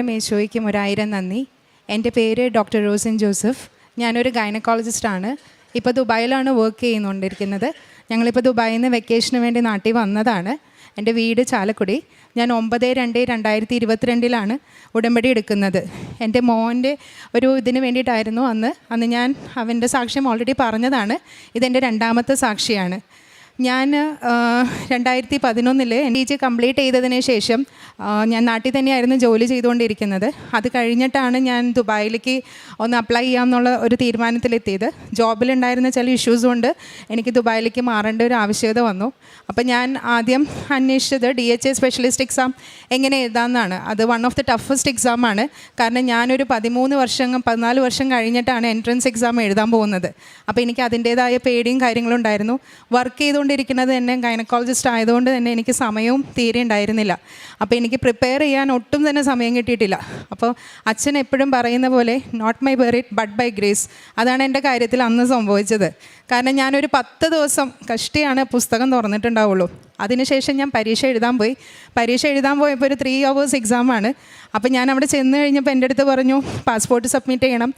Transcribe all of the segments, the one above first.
മേശോയ്ക്കും ഒരായിരം നന്ദി. എന്റെ പേര് ഡോക്ടർ റോസിൻ ജോസഫ്. ഞാനൊരു ഗൈനക്കോളജിസ്റ്റാണ്. ഇപ്പോൾ ദുബായിലാണ് വർക്ക് ചെയ്യുന്നുകൊണ്ടിരിക്കുന്നത് ഞങ്ങളിപ്പോൾ ദുബായിൽ നിന്ന് വെക്കേഷന് വേണ്ടി നാട്ടിൽ വന്നതാണ്. എന്റെ വീട് ചാലക്കുടി. ഞാൻ ഒമ്പത് രണ്ട് രണ്ടായിരത്തി ഇരുപത്തിരണ്ടിലാണ് ഉടമ്പടി എടുക്കുന്നത്. എന്റെ മോന്റെ ഒരു ഇതിന് വേണ്ടിയിട്ടായിരുന്നു അന്ന്. അന്ന് ഞാൻ അവന്റെ സാക്ഷ്യം ഓൾറെഡി പറഞ്ഞതാണ്. ഇതെന്റെ രണ്ടാമത്തെ സാക്ഷിയാണ്. ഞാൻ രണ്ടായിരത്തി പതിനൊന്നിൽ എൻ ഡി ജി കംപ്ലീറ്റ് ചെയ്തതിന് ശേഷം ഞാൻ നാട്ടിൽ തന്നെയായിരുന്നു ജോലി ചെയ്തുകൊണ്ടിരിക്കുന്നത്. അത് കഴിഞ്ഞിട്ടാണ് ഞാൻ ദുബായിലേക്ക് ഒന്ന് അപ്ലൈ ചെയ്യാമെന്നുള്ള ഒരു തീരുമാനത്തിലെത്തിയത്. ജോബിലുണ്ടായിരുന്ന ചില ഇഷ്യൂസ് കൊണ്ട് എനിക്ക് ദുബായിലേക്ക് മാറേണ്ട ഒരു ആവശ്യകത വന്നു. അപ്പോൾ ഞാൻ ആദ്യം അന്വേഷിച്ചത് D H A specialist exam എങ്ങനെ എഴുതാമെന്നാണ്. അത് വൺ ഓഫ് ദി ടഫസ്റ്റ് എക്സാമാണ് കാരണം ഞാനൊരു പതിമൂന്ന് വർഷം പതിനാല് വർഷം കഴിഞ്ഞിട്ടാണ് എൻട്രൻസ് എക്സാം എഴുതാൻ പോകുന്നത്. അപ്പോൾ എനിക്ക് അതിന്റേതായ പേടിയും കാര്യങ്ങളും ഉണ്ടായിരുന്നു. വർക്ക് ചെയ്തുകൊണ്ടിരിക്കുന്നത് തന്നെ ഗൈനക്കോളജിസ്റ്റ് ആയതുകൊണ്ട് തന്നെ എനിക്ക് സമയവും തീരെ ഉണ്ടായിരുന്നില്ല. അപ്പോൾ എനിക്ക് പ്രിപ്പയർ ചെയ്യാൻ ഒട്ടും തന്നെ സമയം കിട്ടിയിട്ടില്ല. അപ്പോൾ അച്ഛൻ എപ്പോഴും പറയുന്ന പോലെ not my merit but by grace അതാണ് എന്റെ കാര്യത്തിൽ അന്ന് സംഭവിച്ചത്. കാരണം ഞാനൊരു പത്ത് ദിവസം കഷ്ടിയാണ് പുസ്തകം തുറന്നിട്ടുണ്ടാവുള്ളൂ. അതിനുശേഷം ഞാൻ പരീക്ഷ എഴുതാൻ പോയി. പരീക്ഷ എഴുതാൻ പോയപ്പോൾ ഒരു ത്രീ അവേഴ്സ് എക്സാമാണ് അപ്പോൾ ഞാൻ അവിടെ ചെന്ന് കഴിഞ്ഞപ്പോൾ എന്റെ അടുത്ത് പറഞ്ഞു പാസ്പോർട്ട് സബ്മിറ്റ് ചെയ്യണം.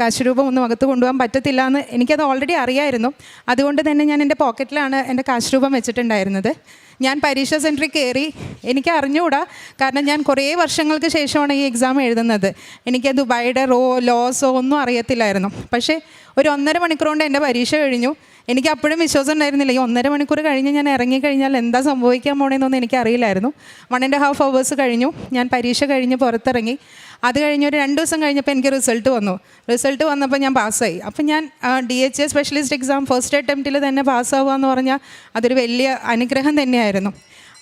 കാശ് രൂപം ഒന്നും അകത്ത് കൊണ്ടുപോകാൻ പറ്റത്തില്ല എന്ന് എനിക്കത് ഓൾറെഡി അറിയായിരുന്നു. അതുകൊണ്ട് തന്നെ ഞാൻ എന്റെ പോക്കറ്റിലാണ് എന്റെ കാശ് രൂപം വെച്ചിട്ടുണ്ടായിരുന്നത്. ഞാൻ പരീക്ഷ സെന്ററിൽ കയറി എനിക്ക് അറിഞ്ഞുകൂടാ. കാരണം ഞാൻ കുറേ വർഷങ്ങൾക്ക് ശേഷമാണ് ഈ എക്സാം എഴുതുന്നത്. എനിക്ക് ദുബായിയുടെ റോ ലോസോ ഒന്നും അറിയത്തില്ലായിരുന്നു. പക്ഷേ ഒരു ഒന്നര മണിക്കൂർ കൊണ്ട് എന്റെ പരീക്ഷ കഴിഞ്ഞു. എനിക്ക് അപ്പോഴും വിശ്വാസം ഉണ്ടായിരുന്നില്ല. ഈ ഒന്നര മണിക്കൂർ കഴിഞ്ഞ് ഞാൻ ഇറങ്ങിക്കഴിഞ്ഞാൽ എന്താ സംഭവിക്കാൻ പോണേന്നൊന്നും എനിക്കറിയില്ലായിരുന്നു. വൺ ആൻഡ് ഹാഫ് അവേഴ്സ് കഴിഞ്ഞു. ഞാൻ പരീക്ഷ കഴിഞ്ഞ് പുറത്തിറങ്ങി. അത് കഴിഞ്ഞ് ഒരു രണ്ട് ദിവസം കഴിഞ്ഞപ്പോൾ എനിക്ക് റിസൾട്ട് വന്നു. റിസൾട്ട് വന്നപ്പോൾ ഞാൻ പാസ്സായി. അപ്പം ഞാൻ D H A specialist exam first അറ്റംപ്റ്റിൽ തന്നെ പാസ്സാവുക എന്ന് പറഞ്ഞാൽ അതൊരു വലിയ അനുഗ്രഹം തന്നെയായിരുന്നു.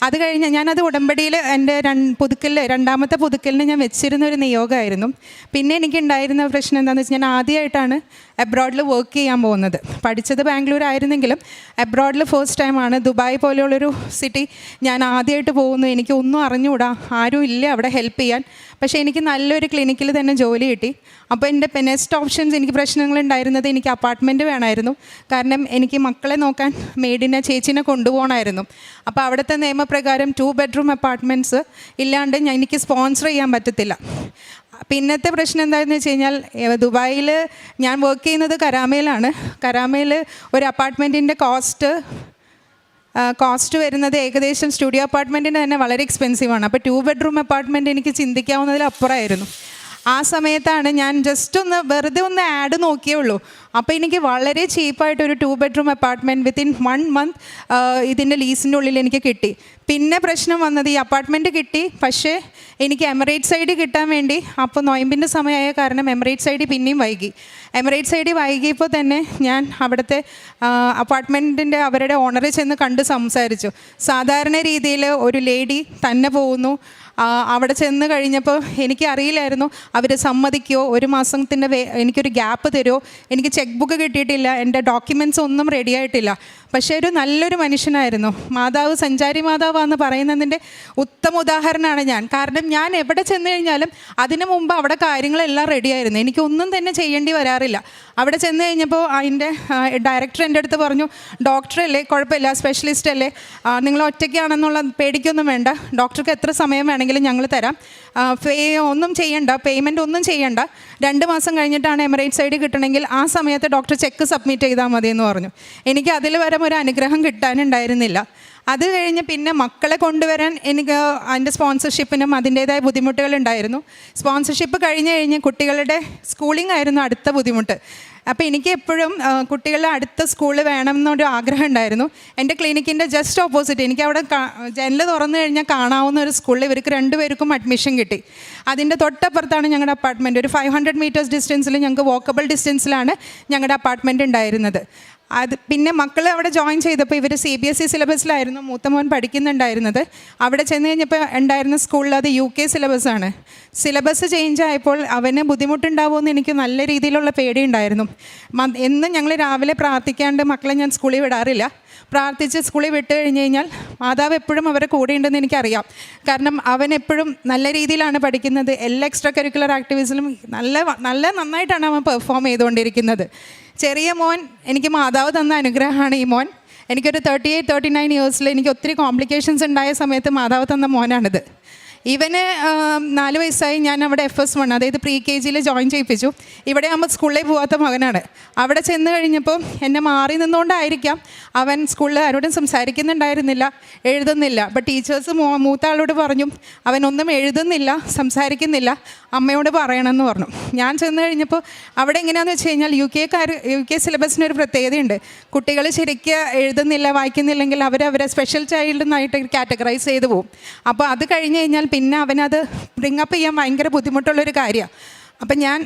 അത് കഴിഞ്ഞ് ഞാനത് ഉടമ്പടിയിൽ എന്റെ രണ്ട് പുതുക്കലിൽ രണ്ടാമത്തെ പുതുക്കലിന് ഞാൻ വെച്ചിരുന്ന ഒരു നിയോഗമായിരുന്നു. പിന്നെ എനിക്കുണ്ടായിരുന്ന പ്രശ്നം എന്താണെന്ന് വെച്ചാൽ ഞാൻ ആദ്യമായിട്ടാണ് അബ്രോഡിൽ വർക്ക് ചെയ്യാൻ പോകുന്നത്. പഠിച്ചത് ബാംഗ്ലൂർ ആയിരുന്നെങ്കിലും അബ്രോഡിൽ ഫസ്റ്റ് ടൈമാണ് ദുബായ് പോലെയുള്ളൊരു സിറ്റി ഞാൻ ആദ്യമായിട്ട് പോകുന്നു. എനിക്ക് ഒന്നും അറിഞ്ഞുകൂടാ. ആരും ഇല്ല അവിടെ ഹെൽപ്പ് ചെയ്യാൻ. പക്ഷേ എനിക്ക് നല്ലൊരു ക്ലിനിക്കിൽ തന്നെ ജോലി കിട്ടി. അപ്പോൾ എന്റെ നെക്സ്റ്റ് ഓപ്ഷൻസ് എനിക്ക് പ്രശ്നങ്ങൾ ഉണ്ടായിരുന്നത് എനിക്ക് അപ്പാർട്ട്മെന്റ് വേണമായിരുന്നു. കാരണം എനിക്ക് മക്കളെ നോക്കാൻ മെയ്ഡിനെ ചേച്ചിനെ കൊണ്ടുപോകണമായിരുന്നു. അപ്പോൾ അവിടുത്തെ നിയമപ്രകാരം ടു ബെഡ്റൂം അപ്പാർട്ട്മെന്റ്സ് ഇല്ലാണ്ട് ഞാൻ എനിക്ക് സ്പോൺസർ ചെയ്യാൻ പറ്റത്തില്ല. പിന്നത്തെ പ്രശ്നം എന്താണെന്ന് വെച്ച് കഴിഞ്ഞാൽ ദുബായിൽ ഞാൻ വർക്ക് ചെയ്യുന്നത് കരാമയിലാണ് കരാമയിൽ ഒരു അപ്പാർട്ട്മെന്റിന്റെ കോസ്റ്റ് കോസ്റ്റ് വരുന്നത് ഏകദേശം സ്റ്റുഡിയോ അപ്പാർട്ട്മെന്റിന് തന്നെ വളരെ എക്സ്പെൻസീവാണ് അപ്പോൾ ടു ബെഡ്റൂം അപ്പാർട്ട്മെന്റ് എനിക്ക് ചിന്തിക്കാവുന്നതിൽ അപ്പുറമായിരുന്നു ആ സമയത്താണ് ഞാൻ ജസ്റ്റ് ഒന്ന് വെറുതെ ഒന്ന് ആഡ് നോക്കിയേ ഉള്ളൂ. അപ്പോൾ എനിക്ക് വളരെ ചീപ്പായിട്ട് ഒരു two bedroom apartment within one month ഇതിന്റെ ലീസിന്റെ ഉള്ളിൽ എനിക്ക് കിട്ടി. പിന്നെ പ്രശ്നം വന്നത് ഈ അപ്പാർട്ട്മെന്റ് കിട്ടി പക്ഷേ എനിക്ക് എമിറേറ്റ് സൈഡ് കിട്ടാൻ വേണ്ടി അപ്പോൾ നൊയമ്പിന്റെ സമയമായ കാരണം എമിറേറ്റ് സൈഡ് പിന്നെയും വൈകി. എമിറേറ്റ് സൈഡ് വൈകിയപ്പോൾ തന്നെ ഞാൻ അവിടുത്തെ അപ്പാർട്ട്മെന്റിന്റെ അവരുടെ ഓണറെ ചെന്ന് കണ്ട് സംസാരിച്ചു. സാധാരണ രീതിയിൽ ഒരു ലേഡി തന്നെ പോകുന്നു. അവിടെ ചെന്ന് കഴിഞ്ഞപ്പോൾ എനിക്കറിയില്ലായിരുന്നു. അവർ സമ്മതിക്കുമോ ഒരു മാസത്തിന്റെ എനിക്കൊരു ഗ്യാപ്പ് തരുമോ? എനിക്ക് ചെക്ക് ബുക്ക് കിട്ടിയിട്ടില്ല. എന്റെ ഡോക്യുമെന്റ്സ് ഒന്നും റെഡി ആയിട്ടില്ല. പക്ഷേ ഒരു നല്ലൊരു മനുഷ്യനായിരുന്നു. മാതാവ് സഞ്ചാരി മാതാവാന്ന് പറയുന്നതിന്റെ ഉത്തമ ഉദാഹരണമാണ് ഞാൻ. കാരണം ഞാൻ എവിടെ ചെന്ന് കഴിഞ്ഞാലും അതിനു മുമ്പ് അവിടെ കാര്യങ്ങളെല്ലാം റെഡിയായിരുന്നു. എനിക്കൊന്നും തന്നെ ചെയ്യേണ്ടി വരാറില്ല. അവിടെ ചെന്ന് കഴിഞ്ഞപ്പോൾ അതിന്റെ ഡയറക്ടർ എന്റെ അടുത്ത് പറഞ്ഞു ഡോക്ടറല്ലേ കുഴപ്പമില്ല സ്പെഷ്യലിസ്റ്റ് അല്ലേ നിങ്ങൾ ഒറ്റയ്ക്കാണെന്നുള്ള പേടിക്കൊന്നും വേണ്ട. ഡോക്ടർക്ക് എത്ര സമയം വേണമെങ്കിലും ഞങ്ങൾ തരാം. പേ ഒന്നും ചെയ്യണ്ട പേയ്മെന്റ് ഒന്നും ചെയ്യണ്ട. രണ്ട് മാസം കഴിഞ്ഞിട്ടാണ് എമിറേറ്റ് സൈഡ് കിട്ടണമെങ്കിൽ ആ സമയത്ത് ഡോക്ടർ ചെക്ക് സബ്മിറ്റ് ചെയ്താൽ മതി എന്ന് പറഞ്ഞു. എനിക്ക് അതിൽ വരെ ഒരു അനുഗ്രഹം കിട്ടാനുണ്ടായിരുന്നില്ല. അത് കഴിഞ്ഞ് പിന്നെ മക്കളെ കൊണ്ടുവരാൻ എനിക്ക് അതിന്റെ സ്പോൺസർഷിപ്പിനും അതിന്റേതായ ബുദ്ധിമുട്ടുകളുണ്ടായിരുന്നു. സ്പോൺസർഷിപ്പ് കഴിഞ്ഞ് കഴിഞ്ഞ് കുട്ടികളുടെ സ്കൂളിംഗ് ആയിരുന്നു അടുത്ത ബുദ്ധിമുട്ട്. അപ്പോൾ എനിക്ക് എപ്പോഴും കുട്ടികളുടെ അടുത്ത സ്കൂൾ വേണം എന്നൊരു ആഗ്രഹം ഉണ്ടായിരുന്നു. എന്റെ ക്ലിനിക്കിന്റെ ജസ്റ്റ് ഓപ്പോസിറ്റ് എനിക്ക് അവിടെ ജനൽ തുറന്നു കഴിഞ്ഞാൽ കാണാവുന്ന ഒരു സ്കൂളിൽ ഇവർക്ക് രണ്ടുപേർക്കും അഡ്മിഷൻ കിട്ടി. അതിന്റെ തൊട്ടപ്പുറത്താണ് ഞങ്ങളുടെ അപ്പാർട്ട്മെന്റ്. ഒരു ഫൈവ് ഹൺഡ്രഡ് മീറ്റേഴ്സ് ഡിസ്റ്റൻസിൽ ഞങ്ങൾക്ക് വോക്കബിൾ ഡിസ്റ്റൻസിലാണ് ഞങ്ങളുടെ അപ്പാർട്ട്മെന്റ് ഉണ്ടായിരുന്നത്. അത് പിന്നെ മക്കൾ അവിടെ ജോയിൻ ചെയ്തപ്പോൾ ഇവർ സി ബി എസ് ഇ സിലബസിലായിരുന്നു മൂത്ത മോൻ പഠിക്കുന്നുണ്ടായിരുന്നത്. അവിടെ ചെന്ന് കഴിഞ്ഞപ്പോൾ ഉണ്ടായിരുന്ന സ്കൂളിൽ അത് യു കെ സിലബസാണ് സിലബസ് ചേഞ്ച് ആയപ്പോൾ അവന് ബുദ്ധിമുട്ടുണ്ടാവുമെന്ന് എനിക്ക് നല്ല രീതിയിലുള്ള പേടിയുണ്ടായിരുന്നു. എന്നും ഞങ്ങൾ രാവിലെ പ്രാർത്ഥിക്കാണ്ട് മക്കളെ ഞാൻ സ്കൂളിൽ വിടാറില്ല. പ്രാർത്ഥിച്ച് സ്കൂളിൽ വിട്ട് കഴിഞ്ഞ് കഴിഞ്ഞാൽ മാതാവ് എപ്പോഴും അവരെ കൂടെ ഉണ്ടെന്ന് എനിക്കറിയാം. കാരണം അവൻ എപ്പോഴും നല്ല രീതിയിലാണ് പഠിക്കുന്നത്. എല്ലാ എക്സ്ട്രാ കരിക്കുലർ ആക്ടിവിറ്റീസിലും നല്ല നല്ല നന്നായിട്ടാണ് അവൻ പെർഫോം ചെയ്തുകൊണ്ടിരിക്കുന്നത്. ചെറിയ മോൻ എനിക്ക് മാതാവ് തന്ന അനുഗ്രഹമാണ് ഈ മോൻ. എനിക്കൊരു തേർട്ടി എയ്റ്റ് തേർട്ടി നയൻ ഇയേഴ്സിൽ എനിക്ക് ഒത്തിരി കോംപ്ലിക്കേഷൻസ് ഉണ്ടായ സമയത്ത് മാതാവ് തന്ന മോനാണിത്. ഇവന് നാല് വയസ്സായി ഞാൻ അവിടെ എഫ് എസ് വൺ അതായത് പ്രീ കെ ജിയിൽ ജോയിൻ ചെയ്യിപ്പിച്ചു. ഇവിടെ ആകുമ്പോൾ സ്കൂളിൽ പോകാത്ത മകനാണ്. അവിടെ ചെന്ന് കഴിഞ്ഞപ്പോൾ എന്നെ മാറി നിന്നുകൊണ്ടായിരിക്കാം അവൻ സ്കൂളിൽ ആരോടും സംസാരിക്കുന്നുണ്ടായിരുന്നില്ല എഴുതുന്നില്ല. അപ്പം ടീച്ചേഴ്സ് മൂത്ത ആളോട് പറഞ്ഞു അവനൊന്നും എഴുതുന്നില്ല സംസാരിക്കുന്നില്ല അമ്മയോട് പറയണമെന്ന് പറഞ്ഞു. ഞാൻ ചെന്ന് കഴിഞ്ഞപ്പോൾ അവിടെ എങ്ങനെയാണെന്ന് വെച്ച് കഴിഞ്ഞാൽ യു കെക്കാർ യു കെ സിലബസിന് ഒരു പ്രത്യേകതയുണ്ട്. കുട്ടികൾ ശരിക്ക് എഴുതുന്നില്ല വായിക്കുന്നില്ലെങ്കിൽ അവർ അവരെ സ്പെഷ്യൽ ചൈൽഡ് ആയിട്ട് കാറ്റഗറൈസ് ചെയ്തു പോകും അപ്പോൾ അത് കഴിഞ്ഞ് കഴിഞ്ഞാൽ പിന്നെ അവനത് ബ്രിങ്ങപ്പ് ചെയ്യാൻ ഭയങ്കര ബുദ്ധിമുട്ടുള്ളൊരു കാര്യമാണ് അപ്പം ഞാൻ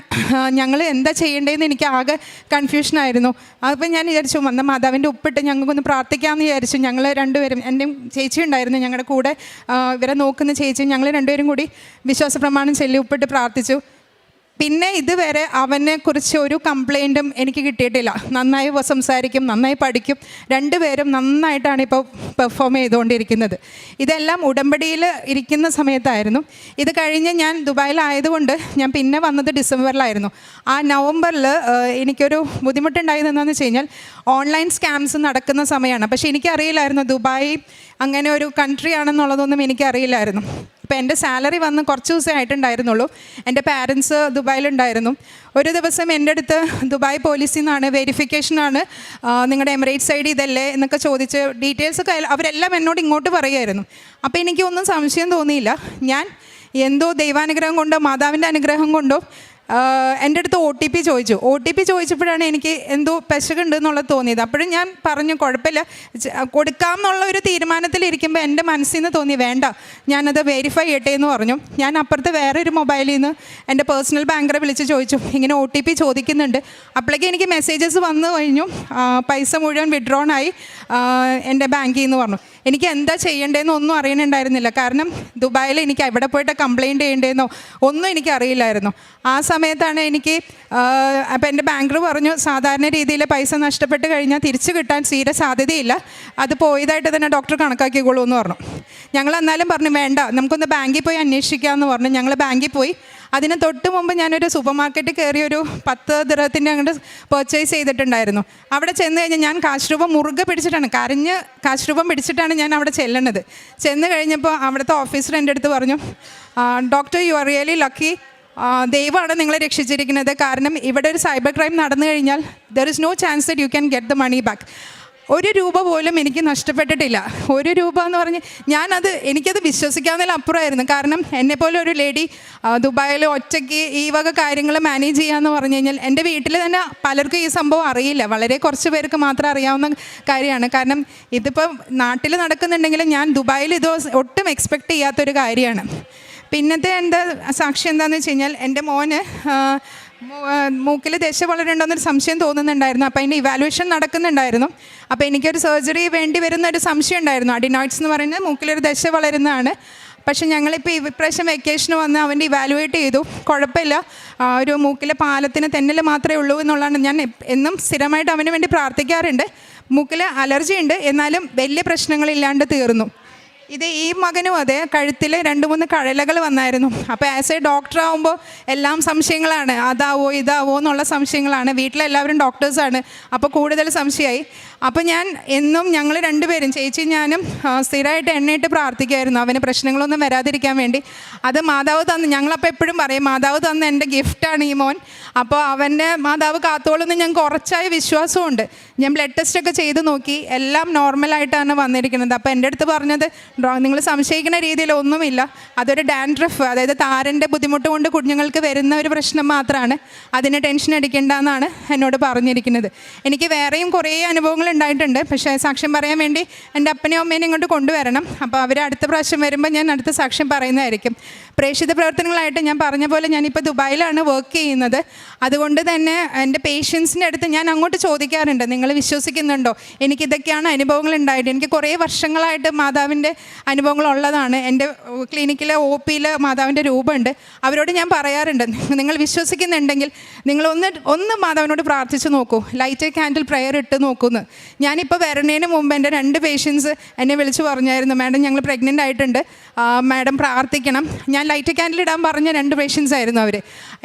ഞങ്ങൾ എന്താ ചെയ്യേണ്ടതെന്ന് എനിക്ക് ആകെ കൺഫ്യൂഷനായിരുന്നു അപ്പം ഞാൻ വിചാരിച്ചു വന്ന മാതാവിന്റെ ഉപ്പിട്ട് ഞങ്ങൾക്കൊന്ന് പ്രാർത്ഥിക്കാമെന്ന് വിചാരിച്ചു. ഞങ്ങൾ രണ്ടുപേരും എന്റെയും ചേച്ചി ഉണ്ടായിരുന്നു ഞങ്ങളുടെ കൂടെ. ഇവരെ നോക്കുന്ന ചേച്ചി ഞങ്ങൾ രണ്ടുപേരും കൂടി വിശ്വാസ പ്രമാണം ചൊല്ലി ഉപ്പിട്ട് പ്രാർത്ഥിച്ചു. പിന്നെ ഇതുവരെ അവനെ കുറിച്ച് ഒരു കംപ്ലൈന്റും എനിക്ക് കിട്ടിയിട്ടില്ല. നന്നായി സംസാരിക്കും നന്നായി പഠിക്കും. രണ്ടുപേരും നന്നായിട്ടാണ് ഇപ്പോൾ പെർഫോം ചെയ്തുകൊണ്ടിരിക്കുന്നത്. ഇതെല്ലാം ഉടമ്പടിയിൽ ഇരിക്കുന്ന സമയത്തായിരുന്നു. ഇത് കഴിഞ്ഞ് ഞാൻ ദുബായിലായതുകൊണ്ട് ഞാൻ പിന്നെ വന്നത് ഡിസംബറിലായിരുന്നു. ആ നവംബറിൽ എനിക്കൊരു ബുദ്ധിമുട്ടുണ്ടായത് എന്താണെന്ന് വെച്ച് കഴിഞ്ഞാൽ ഓൺലൈൻ സ്കാംസ് നടക്കുന്ന സമയമാണ്. പക്ഷേ എനിക്കറിയില്ലായിരുന്നു ദുബായ് അങ്ങനെ ഒരു കൺട്രി ആണെന്നുള്ളതൊന്നും എനിക്കറിയില്ലായിരുന്നു. ഇപ്പോൾ എന്റെ സാലറി വന്ന് കുറച്ച് ദിവസമേ ആയിട്ടുണ്ടായിരുന്നുള്ളൂ. എന്റെ പാരൻസ് ദുബായിലുണ്ടായിരുന്നു. ഒരു ദിവസം എന്റെ അടുത്ത് ദുബായ് പോലീസിൽ നിന്നാണ് വെരിഫിക്കേഷനാണ് നിങ്ങളുടെ എമിറേറ്റ്സ് ഐ ഡി ഇതല്ലേ എന്നൊക്കെ ചോദിച്ച് ഡീറ്റെയിൽസ് അവരെല്ലാം എന്നോട് ഇങ്ങോട്ട് പറയുമായിരുന്നു അപ്പോൾ എനിക്കൊന്നും സംശയം തോന്നിയില്ല. ഞാൻ എന്തോ ദൈവാനുഗ്രഹം കൊണ്ടോ മാതാവിന്റെ അനുഗ്രഹം കൊണ്ടോ എന്റെ അടുത്ത് ഒ ടി പി ചോദിച്ചു. ഒ ടി പി ചോദിച്ചപ്പോഴാണ് എനിക്ക് എന്തോ പെശകുണ്ട് എന്നുള്ളത് തോന്നിയത്. അപ്പോഴും ഞാൻ പറഞ്ഞു കുഴപ്പമില്ല. കൊടുക്കാം എന്നുള്ള ഒരു തീരുമാനത്തിലിരിക്കുമ്പോൾ എന്റെ മനസ്സിൽ നിന്ന് തോന്നി വേണ്ട ഞാനത് വെരിഫൈ ചെയ്യട്ടെ എന്ന് പറഞ്ഞു. ഞാൻ അപ്പുറത്ത് വേറെ ഒരു മൊബൈലിൽ നിന്ന് എന്റെ പേഴ്സണൽ ബാങ്കറെ വിളിച്ച് ചോദിച്ചു. ഇങ്ങനെ ഒ ടി പി ചോദിക്കുന്നുണ്ട്. അപ്പോഴേക്കും എനിക്ക് മെസ്സേജസ് വന്നു കഴിഞ്ഞു. പൈസ മുഴുവൻ വിഡ്രോൺ ആയി എന്റെ ബാങ്കിൽ നിന്ന് പറഞ്ഞു. എനിക്ക് എന്താ ചെയ്യേണ്ടതെന്ന് ഒന്നും അറിയണുണ്ടായിരുന്നില്ല. കാരണം ദുബായിൽ എനിക്ക് എവിടെ പോയിട്ട് കംപ്ലയിന്റ് ചെയ്യേണ്ടതെന്നോ ഒന്നും എനിക്ക് അറിയില്ലായിരുന്നു. ആ സമയത്താണ് എനിക്ക് അപ്പോൾ എന്റെ ബാങ്കർ പറഞ്ഞു സാധാരണ രീതിയിൽ പൈസ നഷ്ടപ്പെട്ട് കഴിഞ്ഞാൽ തിരിച്ചു കിട്ടാൻ തീരെ സാധ്യതയില്ല. അത് പോയതായിട്ട് തന്നെ ഡോക്ടർ കണക്കാക്കിക്കോളൂ എന്ന് പറഞ്ഞു. ഞങ്ങൾ എന്നാലും പറഞ്ഞു വേണ്ട നമുക്കൊന്ന് ബാങ്കിൽ പോയി അന്വേഷിക്കാമെന്ന് പറഞ്ഞു. ഞങ്ങൾ ബാങ്കിൽ പോയി. അതിന് തൊട്ട് മുമ്പ് ഞാനൊരു സൂപ്പർ മാർക്കറ്റിൽ കയറി ഒരു പത്ത് ദിറത്തിന്റെ അങ്ങോട്ട് പർച്ചേസ് ചെയ്തിട്ടുണ്ടായിരുന്നു. അവിടെ ചെന്ന് കഴിഞ്ഞാൽ ഞാൻ കാശ് രൂപം മുറുകെ പിടിച്ചിട്ടാണ്. കരഞ്ഞ് കാശ് രൂപം പിടിച്ചിട്ടാണ് ഞാൻ അവിടെ ചെല്ലണത് ചെന്ന് കഴിഞ്ഞപ്പോൾ അവിടുത്തെ ഓഫീസർ എന്റെ അടുത്ത് പറഞ്ഞു doctor you are really lucky ദൈവമാണ് നിങ്ങളെ രക്ഷിച്ചിരിക്കുന്നത്. കാരണം ഇവിടെ ഒരു സൈബർ ക്രൈം നടന്നു കഴിഞ്ഞാൽ there is no chance that you can get the money back ഒരു രൂപ പോലും എനിക്ക് നഷ്ടപ്പെട്ടിട്ടില്ല. ഒരു രൂപ എന്ന് പറഞ്ഞ് ഞാനത് എനിക്കത് വിശ്വസിക്കാവുന്നതിൽ അപ്പുറമായിരുന്നു. കാരണം എന്നെപ്പോലെ ഒരു ലേഡി ദുബായിൽ ഒറ്റയ്ക്ക് ഈ വക കാര്യങ്ങൾ മാനേജ് ചെയ്യാമെന്ന് പറഞ്ഞു കഴിഞ്ഞാൽ എന്റെ വീട്ടിൽ തന്നെ പലർക്കും ഈ സംഭവം അറിയില്ല. വളരെ കുറച്ച് പേർക്ക് മാത്രം അറിയാവുന്ന കാര്യമാണ്. കാരണം ഇതിപ്പോൾ നാട്ടിൽ നടക്കുന്നുണ്ടെങ്കിലും ഞാൻ ദുബായിൽ ഇത് ഒട്ടും എക്സ്പെക്റ്റ് ചെയ്യാത്തൊരു കാര്യമാണ്. പിന്നത്തെ എന്റെ സാക്ഷി എന്താണെന്ന് വെച്ച് കഴിഞ്ഞാൽ എന്റെ മോന് മൂക്കിൽ ദശ വളരുണ്ടോയെന്നൊരു സംശയം തോന്നുന്നുണ്ടായിരുന്നു. അപ്പോൾ അതിന്റെ ഇവാലുവേഷൻ നടക്കുന്നുണ്ടായിരുന്നു. അപ്പോൾ എനിക്കൊരു സർജറി വേണ്ടി വരുന്ന ഒരു സംശയം ഉണ്ടായിരുന്നു. അഡിനോയിഡ്സ് എന്ന് പറയുന്നത് മൂക്കിലൊരു ദശ വളരുന്നതാണ്. പക്ഷെ ഞങ്ങളിപ്പോൾ ഇപ്രാവശ്യം വെക്കേഷന് വന്ന് അവന്റെ ഇവാലുവേറ്റ് ചെയ്തു. കുഴപ്പമില്ല. ഒരു മൂക്കിലെ പാലത്തിന് തെന്നൽ മാത്രമേ ഉള്ളൂ എന്നുള്ളതാണ് ഞാൻ എന്നും സ്ഥിരമായിട്ട് അവന് വേണ്ടി പ്രാർത്ഥിക്കാറുണ്ട്. മൂക്കിൽ അലർജി ഉണ്ട്. എന്നാലും വലിയ പ്രശ്നങ്ങളില്ലാണ്ട് തീർന്നു. ഇത് ഈ മകനും അതെ കഴുത്തിൽ രണ്ട് മൂന്ന് കഴലകൾ വന്നായിരുന്നു. അപ്പോൾ ആസ് എ ഡോക്ടർ ആവുമ്പോൾ എല്ലാം സംശയങ്ങളാണ്. അതാവോ ഇതാവോ എന്നുള്ള സംശയങ്ങളാണ്. വീട്ടിലെല്ലാവരും ഡോക്ടേഴ്സാണ് അപ്പോൾ കൂടുതൽ സംശയമായി. അപ്പോൾ ഞാൻ എന്നും ഞങ്ങൾ രണ്ടുപേരും ചേച്ചി ഞാനും സ്ഥിരമായിട്ട് എണ്ണയിട്ട് പ്രാർത്ഥിക്കുമായിരുന്നു അവന് പ്രശ്നങ്ങളൊന്നും വരാതിരിക്കാൻ വേണ്ടി. അത് മാതാവ് തന്ന് ഞങ്ങളപ്പോൾ എപ്പോഴും പറയും മാതാവ് തന്ന എന്റെ ഗിഫ്റ്റാണ് ഈ മോൻ. അപ്പോൾ അവന്റെ മാതാവ് കാത്തോളെന്ന് ഞങ്ങൾക്ക് കുറച്ചായ വിശ്വാസമുണ്ട് ഞാൻ ബ്ലഡ് ടെസ്റ്റൊക്കെ ചെയ്ത് നോക്കി. എല്ലാം നോർമലായിട്ടാണ് വന്നിരിക്കുന്നത്. അപ്പോൾ എന്റെ അടുത്ത് പറഞ്ഞത് നിങ്ങൾ സംശയിക്കുന്ന രീതിയിൽ ഒന്നുമില്ല. അതൊരു ഡാൻഡ്രഫ് അതായത് താരന്റെ ബുദ്ധിമുട്ട് കൊണ്ട് കുഞ്ഞുങ്ങൾക്ക് വരുന്ന ഒരു പ്രശ്നം മാത്രമാണ് അതിന് ടെൻഷൻ അടിക്കേണ്ട എന്നാണ് എന്നോട് പറഞ്ഞിരിക്കുന്നത്. എനിക്ക് വേറെയും കുറേ അനുഭവങ്ങൾ ഉണ്ടായിട്ടുണ്ട്. പക്ഷേ സാക്ഷ്യം പറയാൻ വേണ്ടി എന്റെ അപ്പനെയും അമ്മേനെയും ഇങ്ങോട്ട് കൊണ്ടുവരണം. അപ്പോൾ അവർ അടുത്ത പ്രാവശ്യം വരുമ്പോൾ ഞാൻ അടുത്ത സാക്ഷ്യം പറയുന്നതായിരിക്കും. പ്രേക്ഷിത പ്രവർത്തനങ്ങളായിട്ട് ഞാൻ പറഞ്ഞ പോലെ ഞാനിപ്പോൾ ദുബായിലാണ് വർക്ക് ചെയ്യുന്നത്. അതുകൊണ്ട് തന്നെ എന്റെ പേഷ്യൻസിന്റെ അടുത്ത് ഞാൻ അങ്ങോട്ട് ചോദിക്കാറുണ്ട്. നിങ്ങൾ വിശ്വസിക്കുന്നുണ്ടോ? എനിക്കിതൊക്കെയാണ് അനുഭവങ്ങൾ ഉണ്ടായിട്ട്. എനിക്ക് കുറേ വർഷങ്ങളായിട്ട് മാതാവിന്റെ അനുഭവങ്ങൾ ഉള്ളതാണ് എന്റെ ക്ലിനിക്കിലെ ഒ പിയിൽ മാതാവിന്റെ രൂപമുണ്ട്. അവരോട് ഞാൻ പറയാറുണ്ട് നിങ്ങൾ വിശ്വസിക്കുന്നുണ്ടെങ്കിൽ നിങ്ങൾ ഒന്ന് ഒന്ന് മാതാവിനോട് പ്രാർത്ഥിച്ച് നോക്കൂ. ലൈറ്റ് ക്യാൻഡിൽ പ്രയർ ഇട്ട് നോക്കൂന്ന്. ഞാനിപ്പോൾ വരണേന് മുമ്പ് എന്റെ രണ്ട് പേഷ്യൻസ് എന്നെ വിളിച്ച് പറഞ്ഞായിരുന്നു മാഡം ഞങ്ങൾ പ്രഗ്നന്റ് ആയിട്ടുണ്ട്. മാഡം പ്രാർത്ഥിക്കണം. ഞാൻ ലൈറ്റ് ക്യാൻഡിൽ ഇടാൻ പറഞ്ഞ രണ്ട് പേഷ്യൻസ് ആയിരുന്നു അവർ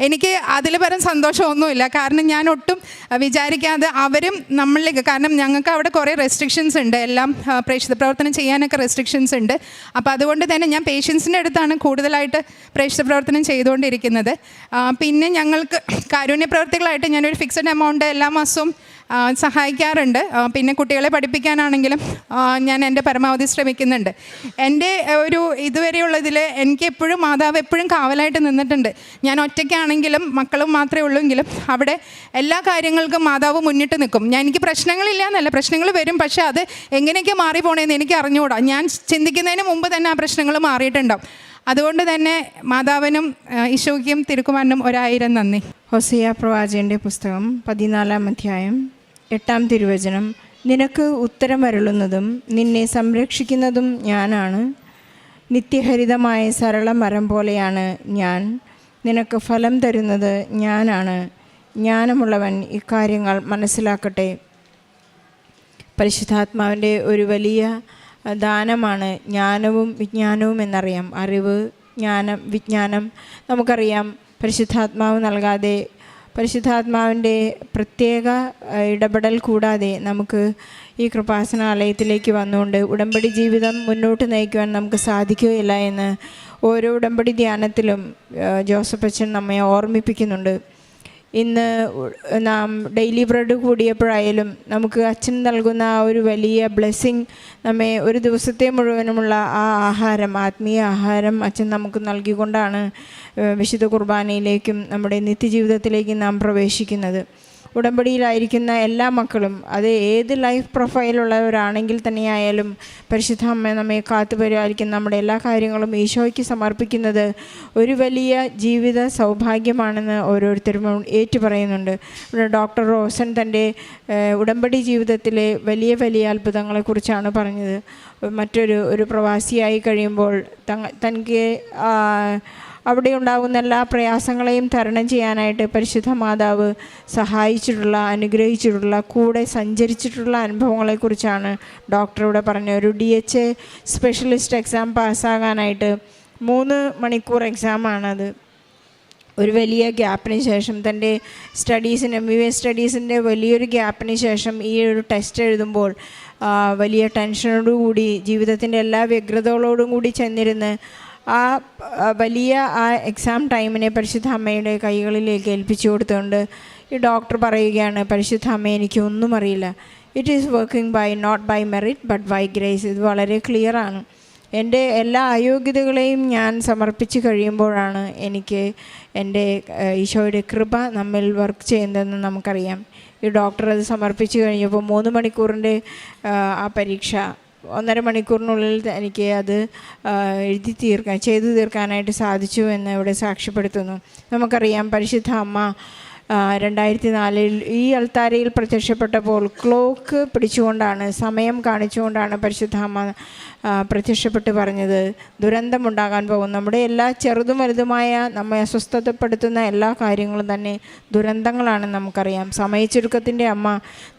എനിക്ക് അതിൽ പരം സന്തോഷമൊന്നുമില്ല. കാരണം ഞാൻ ഒട്ടും വിചാരിക്കാതെ അവരും നമ്മളിലേക്ക് കാരണം ഞങ്ങൾക്ക് അവിടെ കുറേ റെസ്ട്രിക്ഷൻസ് ഉണ്ട്. എല്ലാം പ്രേക്ഷിത പ്രവർത്തനം ചെയ്യാനൊക്കെ റെസ്ട്രിക്ഷൻസ് ഉണ്ട്. അപ്പോൾ അതുകൊണ്ട് തന്നെ ഞാൻ പേഷ്യൻസിന്റെ അടുത്താണ് കൂടുതലായിട്ട് പ്രേക്ഷിത പ്രവർത്തനം ചെയ്തുകൊണ്ടിരിക്കുന്നത്. പിന്നെ ഞങ്ങൾക്ക് കാരുണ്യ പ്രവർത്തികളായിട്ട് ഞാനൊരു ഫിക്സഡ് എമൗണ്ട് എല്ലാ മാസവും സഹായിക്കാറുണ്ട്. പിന്നെ കുട്ടികളെ പഠിപ്പിക്കാനാണെങ്കിലും ഞാൻ എന്റെ പരമാവധി ശ്രമിക്കുന്നുണ്ട്. എന്റെ ഒരു ഇതുവരെയുള്ളതിൽ എനിക്ക് എപ്പോഴും മാതാവ് എപ്പോഴും കാവലായിട്ട് നിന്നിട്ടുണ്ട്. ഞാൻ ഒറ്റയ്ക്കാണെങ്കിലും മക്കളും മാത്രമേ ഉള്ളൂ എങ്കിലും അവിടെ എല്ലാ കാര്യങ്ങൾക്കും മാതാവ് മുന്നിട്ട് നിൽക്കും. ഞാൻ എനിക്ക് പ്രശ്നങ്ങളില്ല എന്നല്ല പ്രശ്നങ്ങൾ വരും പക്ഷേ അത് എങ്ങനെയൊക്കെ മാറിപ്പോണേന്ന് എനിക്ക് അറിഞ്ഞുകൂടാ. ഞാൻ ചിന്തിക്കുന്നതിന് മുമ്പ് തന്നെ ആ പ്രശ്നങ്ങൾ മാറിയിട്ടുണ്ടാവും. അതുകൊണ്ട് തന്നെ മാതാവിനും ഈശോയ്ക്കും തിരുക്കുമാരനും ഒരായിരം നന്ദി. ഹൊസിയ പ്രവാചകന്റെ പുസ്തകം പതിനാലാം അധ്യായം. എട്ടാം തിരുവചനം നിനക്ക് ഉത്തരം അരുളുന്നതും നിന്നെ സംരക്ഷിക്കുന്നതും ഞാനാണ്. നിത്യഹരിതമായ സരള മരം പോലെയാണ് ഞാൻ. നിനക്ക് ഫലം തരുന്നത് ഞാനാണ്. ജ്ഞാനമുള്ളവൻ ഇക്കാര്യങ്ങൾ മനസ്സിലാക്കട്ടെ. പരിശുദ്ധാത്മാവിന്റെ ഒരു വലിയ ദാനമാണ് ജ്ഞാനവും വിജ്ഞാനവും എന്നറിയാം. അറിവ് ജ്ഞാനം വിജ്ഞാനം നമുക്കറിയാം. പരിശുദ്ധാത്മാവ് നൽകാതെ പരിശുദ്ധാത്മാവിന്റെ പ്രത്യേക ഇടപെടൽ കൂടാതെ നമുക്ക് ഈ കൃപാസനാലയത്തിലേക്ക് വന്നുകൊണ്ട് ഉടമ്പടി ജീവിതം മുന്നോട്ട് നയിക്കുവാൻ നമുക്ക് സാധിക്കുകയില്ല എന്ന് ഓരോ ഉടമ്പടി ധ്യാനത്തിലും ജോസഫ് അച്ഛൻ നമ്മെ ഓർമ്മിപ്പിക്കുന്നുണ്ട്. ഇന്ന് നാം ഡെയിലി ബ്രെഡ് കൂടിയപ്പോഴായാലും നമുക്ക് അച്ഛൻ നൽകുന്ന ആ ഒരു വലിയ ബ്ലെസ്സിങ് നമ്മെ ഒരു ദിവസത്തെ മുഴുവനുമുള്ള ആ ആഹാരം ആത്മീയ ആഹാരം അച്ഛൻ നമുക്ക് നൽകിക്കൊണ്ടാണ് വിശുദ്ധ കുർബാനയിലേക്കും നമ്മുടെ നിത്യജീവിതത്തിലേക്കും നാം പ്രവേശിക്കുന്നത്. ഉടമ്പടിയിലായിരിക്കുന്ന എല്ലാ മക്കളും അത് ഏത് ലൈഫ് പ്രൊഫൈലുള്ളവരാണെങ്കിൽ തന്നെയായാലും പരിശുദ്ധ അമ്മ നമ്മെ കാത്തു പരിപാലിക്കുന്ന നമ്മുടെ എല്ലാ കാര്യങ്ങളും ഈശോയ്ക്ക് സമർപ്പിക്കുന്നത് ഒരു വലിയ ജീവിത സൗഭാഗ്യമാണെന്ന് ഓരോരുത്തരും ഏറ്റു പറയുന്നുണ്ട് ഇവിടെ ഡോക്ടർ റോസൻ തന്റെ ഉടമ്പടി ജീവിതത്തിലെ വലിയ വലിയ അത്ഭുതങ്ങളെക്കുറിച്ചാണ് പറഞ്ഞത്. മറ്റൊരു ഒരു പ്രവാസിയായി കഴിയുമ്പോൾ തങ്ങ തനിക്ക് അവിടെ ഉണ്ടാകുന്ന എല്ലാ പ്രയാസങ്ങളെയും തരണം ചെയ്യാനായിട്ട് പരിശുദ്ധ മാതാവ് സഹായിച്ചിട്ടുള്ള അനുഗ്രഹിച്ചിട്ടുള്ള കൂടെ സഞ്ചരിച്ചിട്ടുള്ള അനുഭവങ്ങളെക്കുറിച്ചാണ് ഡോക്ടർ ഇവിടെ പറഞ്ഞത്. ഒരു D H A specialist exam പാസ്സാകാനായിട്ട് മൂന്ന് മണിക്കൂർ എക്സാമാണത് ഒരു വലിയ ഗ്യാപ്പിന് ശേഷം തന്റെ സ്റ്റഡീസിന് എം ബി എ സ്റ്റഡീസിന്റെ വലിയൊരു ഗ്യാപ്പിന് ശേഷം ഈ ഒരു ടെസ്റ്റ് എഴുതുമ്പോൾ വലിയ ടെൻഷനോടുകൂടി ജീവിതത്തിന്റെ എല്ലാ വ്യഗ്രതകളോടും കൂടി ചെന്നിരുന്ന് ആ വലിയ ആ എക്സാം ടൈമിനെ പരിശുദ്ധ അമ്മയുടെ കൈകളിലേക്ക് ഏൽപ്പിച്ചു കൊടുത്തുകൊണ്ട് ഈ ഡോക്ടർ പറയുകയാണ് പരിശുദ്ധ അമ്മ എനിക്ക് ഒന്നും അറിയില്ല. It is working by not by merit but by grace ഇത് വളരെ ക്ലിയറാണ് എന്റെ എല്ലാ അയോഗ്യതകളെയും ഞാൻ സമർപ്പിച്ച് കഴിയുമ്പോഴാണ് എനിക്ക് എന്റെ ഈശോയുടെ കൃപ നമ്മിൽ വർക്ക് ചെയ്യുന്നതെന്ന് നമുക്കറിയാം. ഈ ഡോക്ടർ അത് സമർപ്പിച്ച് കഴിഞ്ഞപ്പോൾ മൂന്ന് മണിക്കൂറിന്റെ ആ പരീക്ഷ ഒന്നര മണിക്കൂറിനുള്ളിൽ എനിക്ക് അത് എഴുതി തീർക്കാൻ ചെയ്തു തീർക്കാനായിട്ട് സാധിച്ചു എന്ന് ഇവിടെ സാക്ഷ്യപ്പെടുത്തുന്നു. നമുക്കറിയാം പരിശുദ്ധ അമ്മ രണ്ടായിരത്തി നാലിൽ ഈ അൾത്താരയിൽ പ്രത്യക്ഷപ്പെട്ടപ്പോൾ ക്ലോക്ക് പിടിച്ചുകൊണ്ടാണ് സമയം കാണിച്ചുകൊണ്ടാണ് പരിശുദ്ധ അമ്മ ആ, പ്രത്യക്ഷപ്പെട്ട് പറഞ്ഞത്. ദുരന്തമുണ്ടാകാൻ പോകും. നമ്മുടെ എല്ലാ ചെറുതും വലുതുമായ നമ്മെ അസ്വസ്ഥതപ്പെടുത്തുന്ന എല്ലാ കാര്യങ്ങളും തന്നെ ദുരന്തങ്ങളാണ് നമുക്കറിയാം. സമയച്ചുരുക്കത്തിന്റെ അമ്മ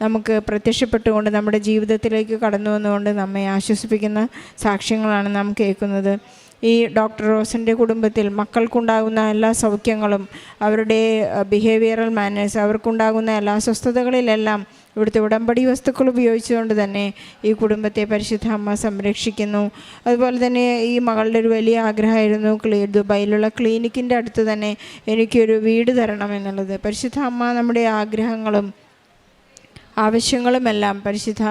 നമുക്ക് പ്രത്യക്ഷപ്പെട്ടുകൊണ്ട് നമ്മുടെ ജീവിതത്തിലേക്ക് കടന്നു വന്നുകൊണ്ട് നമ്മെ ആശ്വസിപ്പിക്കുന്ന സാക്ഷ്യങ്ങളാണ് നാം കേൾക്കുന്നത്. ഈ ഡോക്ടർ റോസിന്റെ കുടുംബത്തിൽ മക്കൾക്കുണ്ടാകുന്ന എല്ലാ സൗഖ്യങ്ങളും അവരുടെ ബിഹേവിയറൽ മാനേഴ്സ് അവർക്കുണ്ടാകുന്ന എല്ലാ സ്വസ്ഥതകളിലെല്ലാം ഇവിടുത്തെ ഉടമ്പടി വസ്തുക്കൾ ഉപയോഗിച്ചുകൊണ്ട് തന്നെ ഈ കുടുംബത്തെ പരിശുദ്ധ അമ്മ സംരക്ഷിക്കുന്നു. അതുപോലെ തന്നെ ഈ മകളുടെ ഒരു വലിയ ആഗ്രഹമായിരുന്നു ക്ലീ ദുബായിലുള്ള ക്ലിനിക്കിന്റെ അടുത്ത് തന്നെ എനിക്കൊരു വീട് തരണം എന്നുള്ളത്. പരിശുദ്ധ അമ്മ നമ്മുടെ ആഗ്രഹങ്ങളും ആവശ്യങ്ങളുമെല്ലാം പരിശുദ്ധ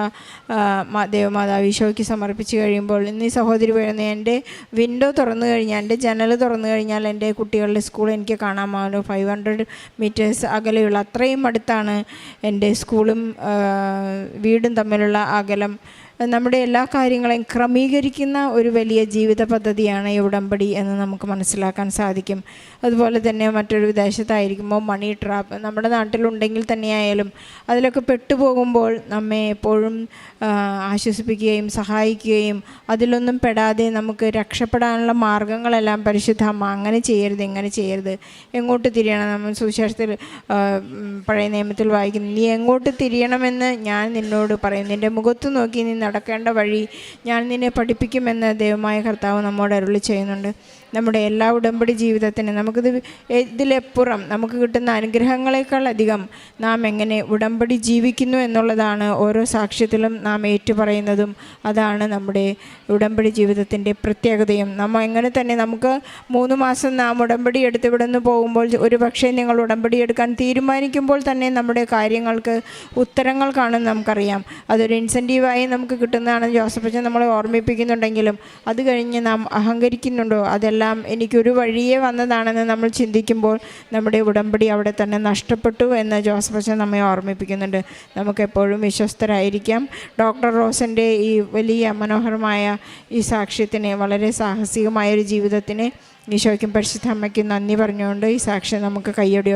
ദേവമാതാവ് ഈശോയ്ക്ക് സമർപ്പിച്ച് കഴിയുമ്പോൾ ഇന്ന് ഈ സഹോദരി വരുന്ന എന്റെ വിൻഡോ തുറന്നു കഴിഞ്ഞാൽ എന്റെ ജനൽ തുറന്നു കഴിഞ്ഞാൽ എന്റെ കുട്ടികളുടെ സ്കൂൾ എനിക്ക് കാണാമാവുന്നു ഫൈവ് ഹൺഡ്രഡ് മീറ്റേഴ്സ് അകലെയുള്ള അത്രയും അടുത്താണ് എന്റെ സ്കൂളും വീടും തമ്മിലുള്ള അകലം. നമ്മുടെ എല്ലാ കാര്യങ്ങളെയും ക്രമീകരിക്കുന്ന ഒരു വലിയ ജീവിത പദ്ധതിയാണ് ഈ ഉടമ്പടി എന്ന് നമുക്ക് മനസ്സിലാക്കാൻ സാധിക്കും. അതുപോലെ തന്നെ മറ്റൊരു വിദേശത്തായിരിക്കുമ്പോൾ മണി ട്രാപ്പ് നമ്മുടെ നാട്ടിലുണ്ടെങ്കിൽ തന്നെയായാലും അതിലൊക്കെ പെട്ടുപോകുമ്പോൾ നമ്മെ എപ്പോഴും ആശ്വസിപ്പിക്കുകയും സഹായിക്കുകയും അതിലൊന്നും പെടാതെ നമുക്ക് രക്ഷപ്പെടാനുള്ള മാർഗങ്ങളെല്ലാം പരിശുദ്ധ അമ്മ അങ്ങനെ ചെയ്യരുത് എങ്ങനെ ചെയ്യരുത്. എങ്ങോട്ട് തിരിയണം? നമ്മൾ സുവിശേഷത്തിൽ പഴയ നിയമത്തിൽ വായിക്കുന്നു. നീ എങ്ങോട്ട് തിരിയണമെന്ന് ഞാൻ നിന്നോട് പറയും നിന്റെ മുഖത്ത് നോക്കി നീ നടക്കേണ്ട വഴി ഞാൻ നിന്നെ പഠിപ്പിക്കുമെന്ന് ദൈവമായ കർത്താവ് നമ്മോട് അരുളി ചെയ്യുന്നുണ്ട് നമ്മുടെ എല്ലാ ഉടമ്പടി ജീവിതത്തിന് നമുക്കിത് ഇതിലെപ്പുറം നമുക്ക് കിട്ടുന്ന അനുഗ്രഹങ്ങളെക്കാൾ അധികം നാം എങ്ങനെ ഉടമ്പടി ജീവിക്കുന്നു എന്നുള്ളതാണ് ഓരോ സാക്ഷ്യത്തിലും നാം ഏറ്റുപറയുന്നതും. അതാണ് നമ്മുടെ ഉടമ്പടി ജീവിതത്തിന്റെ പ്രത്യേകതയും. നമ്മൾ എങ്ങനെ തന്നെ നമുക്ക് മൂന്ന് മാസം നാം ഉടമ്പടി എടുത്ത് ഇവിടെ നിന്ന് പോകുമ്പോൾ ഒരു പക്ഷേ നിങ്ങൾ ഉടമ്പടി എടുക്കാൻ തീരുമാനിക്കുമ്പോൾ തന്നെ നമ്മുടെ കാര്യങ്ങൾക്ക് ഉത്തരങ്ങൾ കാണും നമുക്കറിയാം. അതൊരു ഇൻസെന്റീവായി നമുക്ക് കിട്ടുന്നതാണ് ജോസഫ് അച്ഛൻ നമ്മളെ ഓർമ്മിപ്പിക്കുന്നുണ്ടെങ്കിലും അത് കഴിഞ്ഞ് നാം അഹങ്കരിക്കുന്നുണ്ടോ? അതെല്ലാം എനിക്കൊരു വഴിയേ വന്നതാണെന്ന് നമ്മൾ ചിന്തിക്കുമ്പോൾ നമ്മുടെ ഉടമ്പടി അവിടെ തന്നെ നഷ്ടപ്പെട്ടു എന്ന് ജോസഫ് അച്ഛൻ നമ്മെ ഓർമ്മിപ്പിക്കുന്നുണ്ട്. നമുക്കെപ്പോഴും വിശ്വസ്തരായിരിക്കാം. ഡോക്ടർ റോസന്റെ ഈ വലിയ മനോഹരമായ ഈ സാക്ഷ്യത്തിന് വളരെ സാഹസികമായൊരു ജീവിതത്തിന് ഈശോയ്ക്കും പരിശുദ്ധ അമ്മയ്ക്കും നന്ദി പറഞ്ഞുകൊണ്ട് ഈ സാക്ഷ്യം നമുക്ക് കയ്യടി